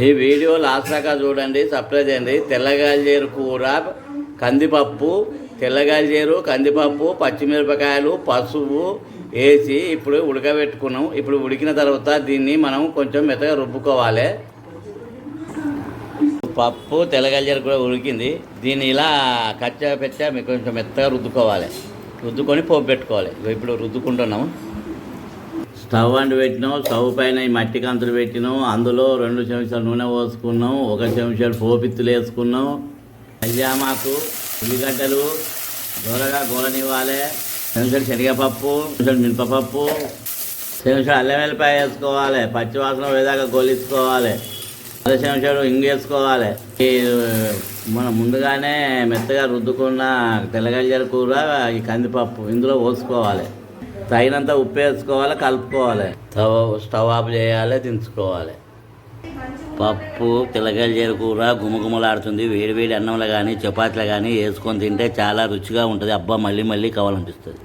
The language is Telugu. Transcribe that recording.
ఈ వీడియో లాస్టాగా చూడండి సబ్స్క్రైబ్ చేయండి. తెల్లగాజేరు కూర కందిపప్పు తెల్లగాజేరు కందిపప్పు పచ్చిమిరపకాయలు పసుపు వేసి ఇప్పుడు ఉడకబెట్టుకున్నాం. ఇప్పుడు ఉడికిన తర్వాత దీన్ని మనం కొంచెం మెత్తగా రుబ్బుకోవాలి. పప్పు తెల్లగల్జర కూడా ఉడికింది. దీన్ని ఇలా కచ్చా పెచ్చా మీకు కొంచెం మెత్తగా రుద్దుకోవాలి. రుద్దుకొని పోపు పెట్టుకోవాలి. ఇప్పుడు రుద్దుకుంటున్నాము. స్టవ్ అండి పెట్టినాం స్టవ్ పైన ఈ మట్టి కంతులు పెట్టినాం. అందులో రెండు చెంచాలు నూనె పోసుకున్నాం ఒక చెంచాలు పోపిత్తులు వేసుకున్నాం. కళ్యామాకు ఉల్లిగడ్డలు దూరగా గోలనివ్వాలి. చెంచాలు శనగపప్పు చెంచాడు మినపపప్పు చెంచాడు అల్లం వెల్లిపాయ వేసుకోవాలి. పచ్చివాసన వేదాకా గోలించుకోవాలి. అదే చెంచాడు ఇంగు వేసుకోవాలి. ఈ మనం ముందుగానే మెత్తగా రుద్దుకున్న తెల్లగల్జర కూర ఈ కందిపప్పు ఇందులో పోసుకోవాలి. తగినంత ఉప్పు వేసుకోవాలి కలుపుకోవాలి. స్టవ్ స్టవ్ ఆఫ్ చేయాలి దించుకోవాలి. పప్పు పిల్లగల కూర గుమగుమలాడుతుంది వేడి వేడి అన్నంలో కానీ చపాతీలు కానీ వేసుకొని తింటే చాలా రుచిగా ఉంటుంది. అబ్బా మళ్ళీ మళ్ళీ కావాలనిపిస్తుంది